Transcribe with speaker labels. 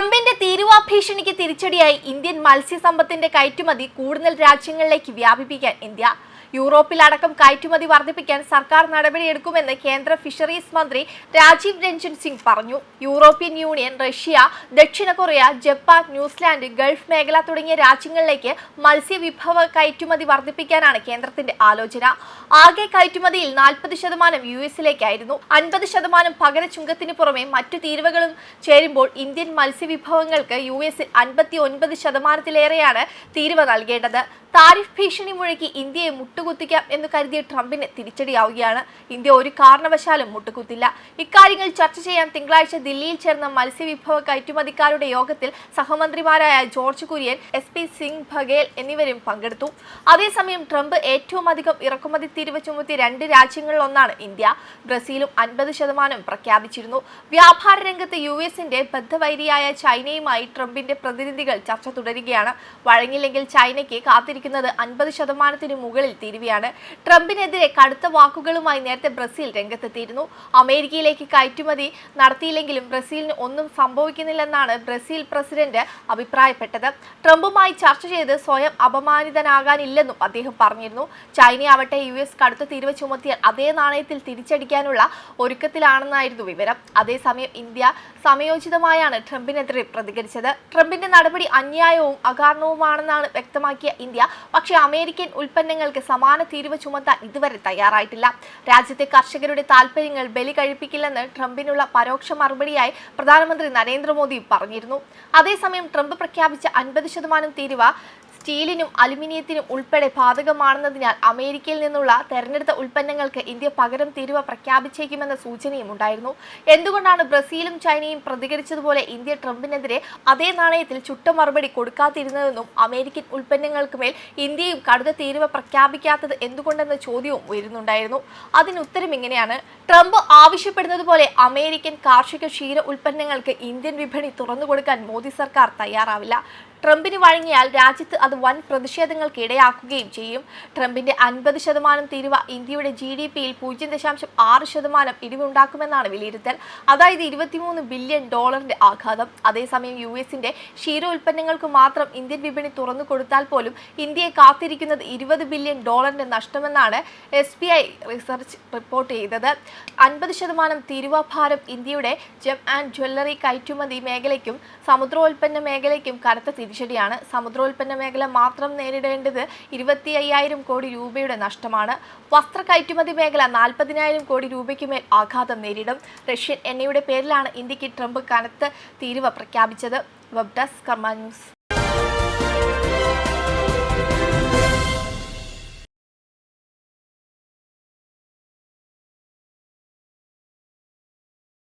Speaker 1: ട്രംപിന്റെ തീരുവാഭീഷണിക്ക് തിരിച്ചടിയായി ഇന്ത്യൻ മത്സ്യസമ്പത്തിന്റെ കയറ്റുമതി കൂടുതൽ രാജ്യങ്ങളിലേക്ക് വ്യാപിപ്പിക്കാൻ ഇന്ത്യ യൂറോപ്പിലടക്കം കയറ്റുമതി വർദ്ധിപ്പിക്കാൻ സർക്കാർ നടപടിയെടുക്കുമെന്ന് കേന്ദ്ര ഫിഷറീസ് മന്ത്രി രാജീവ് രഞ്ജൻ സിംഗ് പറഞ്ഞു. യൂറോപ്യൻ യൂണിയൻ റഷ്യ ദക്ഷിണ Korea Japan New Zealand Gulf മേഖല തുടങ്ങിയ രാജ്യങ്ങളിലേക്ക് മത്സ്യവിഭവ കയറ്റുമതി വർദ്ധിപ്പിക്കാനാണ് കേന്ദ്രത്തിന്റെ ആലോചന. ആകെ കയറ്റുമതിയിൽ നാൽപ്പത് ശതമാനം യു എസിലേക്കായിരുന്നു. അൻപത് ശതമാനം പകര ചുങ്കത്തിന് പുറമെ മറ്റു തീരുവകളും ചേരുമ്പോൾ ഇന്ത്യൻ മത്സ്യവിഭവങ്ങൾക്ക് യു എസിൽ അൻപത്തി ഒൻപത് ശതമാനത്തിലേറെയാണ് തീരുവ നൽകേണ്ടത്. താരിഫ് ഭീഷണി മുഴക്കി ഇന്ത്യയെ മുട്ടുകുത്തിക്കാം എന്ന് കരുതിയ ട്രംപിന് തിരിച്ചടിയാവുകയാണ്. ഇന്ത്യ ഒരു കാരണവശാലും മുട്ടുകുത്തില്ല. ഇക്കാര്യങ്ങൾ ചർച്ച ചെയ്യാൻ തിങ്കളാഴ്ച ദില്ലിയിൽ ചേർന്ന മത്സ്യവിഭവ കയറ്റുമതിക്കാരുടെ യോഗത്തിൽ സഹമന്ത്രിമാരായ ജോർജ് കുര്യൻ എസ് പി സിംഗ് ബഘേൽ എന്നിവരും പങ്കെടുത്തു. അതേസമയം ട്രംപ് ഏറ്റവും അധികം ഇറക്കുമതി തീരുവ ചുമത്തിയ രണ്ട് രാജ്യങ്ങളിലൊന്നാണ് ഇന്ത്യ. ബ്രസീലും അൻപത് ശതമാനം പ്രഖ്യാപിച്ചിരുന്നു. വ്യാപാര രംഗത്ത് യു എസിന്റെ ബദ്ധവൈരിയായ ചൈനയുമായി ട്രംപിന്റെ പ്രതിനിധികൾ ചർച്ച തുടരുകയാണ്. വഴങ്ങില്ലെങ്കിൽ ചൈനയ്ക്ക് കാത്തിരിക്കുന്നത് അൻപത് ശതമാനത്തിന് മുകളിൽ തീരുവയാണ് ട്രംപിനെതിരെ കടുത്ത വാക്കുകളുമായി നേരത്തെ ബ്രസീൽ രംഗത്തെത്തിയിരുന്നു. അമേരിക്കയിലേക്ക് കയറ്റുമതി നടത്തിയില്ലെങ്കിലും ബ്രസീലിന് ഒന്നും സംഭവിക്കുന്നില്ലെന്നാണ് ബ്രസീൽ പ്രസിഡന്റ് അഭിപ്രായപ്പെട്ടത്. ട്രംപുമായി ചർച്ച ചെയ്ത് സ്വയം അപമാനിതനാകാനില്ലെന്നും അദ്ദേഹം പറഞ്ഞിരുന്നു. ചൈനയാവട്ടെ യു എസ് കടുത്ത തീരുവ ചുമത്തിയാൽ അതേ നാണയത്തിൽ തിരിച്ചടിക്കാനുള്ള ഒരുക്കത്തിലാണെന്നായിരുന്നു വിവരം. അതേസമയം ഇന്ത്യ സമയോചിതമായാണ് ട്രംപിനെതിരെ പ്രതികരിച്ചത്. ട്രംപിന്റെ നടപടി അന്യായവും അകാരണവുമാണെന്നാണ് വ്യക്തമാക്കിയ ഇന്ത്യ. പക്ഷേ അമേരിക്കൻ ഉൽപ്പന്നങ്ങൾക്ക് സമാന തീരുവ ചുമത്താൻ ഇതുവരെ തയ്യാറായിട്ടില്ല. രാജ്യത്തെ കർഷകരുടെ താൽപര്യങ്ങൾ ബലി കഴിപ്പിക്കില്ലെന്ന് ട്രംപിനുള്ള പരോക്ഷ മറുപടിയായി പ്രധാനമന്ത്രി നരേന്ദ്രമോദി പറഞ്ഞിരുന്നു. അതേസമയം ട്രംപ് പ്രഖ്യാപിച്ച അൻപത് ശതമാനം തീരുവ സ്റ്റീലിനും അലുമിനിയത്തിനും ഉൾപ്പെടെ ബാധകമാണെന്നതിനാൽ അമേരിക്കയിൽ നിന്നുള്ള തെരഞ്ഞെടുത്ത ഉൽപ്പന്നങ്ങൾക്ക് ഇന്ത്യ പകരം തീരുവ പ്രഖ്യാപിച്ചേക്കുമെന്ന സൂചനയും ഉണ്ടായിരുന്നു. എന്തുകൊണ്ടാണ് ബ്രസീലും ചൈനയും പ്രതികരിച്ചതുപോലെ ഇന്ത്യ ട്രംപിനെതിരെ അതേ നാണയത്തിൽ ചുട്ട മറുപടി കൊടുക്കാതിരുന്നതെന്നും അമേരിക്കൻ ഉൽപ്പന്നങ്ങൾക്ക് മേൽ ഇന്ത്യയും കടുത്ത തീരുവ പ്രഖ്യാപിക്കാത്തത് എന്തുകൊണ്ടെന്ന ചോദ്യവും ഉയരുന്നുണ്ടായിരുന്നു. അതിനുത്തരം ഇങ്ങനെയാണ്. ട്രംപ് ആവശ്യപ്പെടുന്നത് പോലെ അമേരിക്കൻ കാർഷിക ക്ഷീര ഉൽപ്പന്നങ്ങൾക്ക് ഇന്ത്യൻ വിപണി തുറന്നു കൊടുക്കാൻ മോദി സർക്കാർ തയ്യാറാവില്ല. ട്രംപിന് വഴങ്ങിയാൽ രാജ്യത്ത് അത് വൻ പ്രതിഷേധങ്ങൾക്ക് ഇടയാക്കുകയും ചെയ്യും. ട്രംപിന്റെ അൻപത് ശതമാനം തീരുവ ഇന്ത്യയുടെ ജി ഡി പിയിൽ പൂജ്യം ദശാംശം ആറ് ശതമാനം ഇടിവുണ്ടാക്കുമെന്നാണ് വിലയിരുത്തൽ. അതായത് ഇരുപത്തിമൂന്ന് ബില്യൺ ഡോളറിന്റെ ആഘാതം. അതേസമയം യു എസിന്റെ ക്ഷീര ഉൽപ്പന്നങ്ങൾക്ക് മാത്രം ഇന്ത്യൻ വിപണി തുറന്നു കൊടുത്താൽ പോലും ഇന്ത്യയെ കാത്തിരിക്കുന്നത് ഇരുപത് ബില്യൺ ഡോളറിന്റെ നഷ്ടമെന്നാണ് S B I research report ചെയ്തത്. അൻപത് ശതമാനം തീരുവ ഭാരം ഇന്ത്യയുടെ ജെം ആൻഡ് ജ്വല്ലറി കയറ്റുമതി മേഖലയ്ക്കും സമുദ്രോൽപ്പന്ന മേഖലയ്ക്കും കനത്ത തിരിച്ചടിയാണ് സമുദ്രോൽപ്പന്ന മേഖല മാത്രം നേരിടേണ്ടത് ഇരുപത്തി അയ്യായിരം കോടി രൂപയുടെ നഷ്ടമാണ്. വസ്ത്ര കയറ്റുമതി മേഖല നാൽപ്പതിനായിരം കോടി രൂപയ്ക്ക് മേൽ ആഘാതം നേരിടും. റഷ്യൻ എണ്ണയുടെ പേരിലാണ് ഇന്ത്യയ്ക്ക് ട്രംപ് കനത്ത തീരുവ പ്രഖ്യാപിച്ചത്. Web desk Karma news.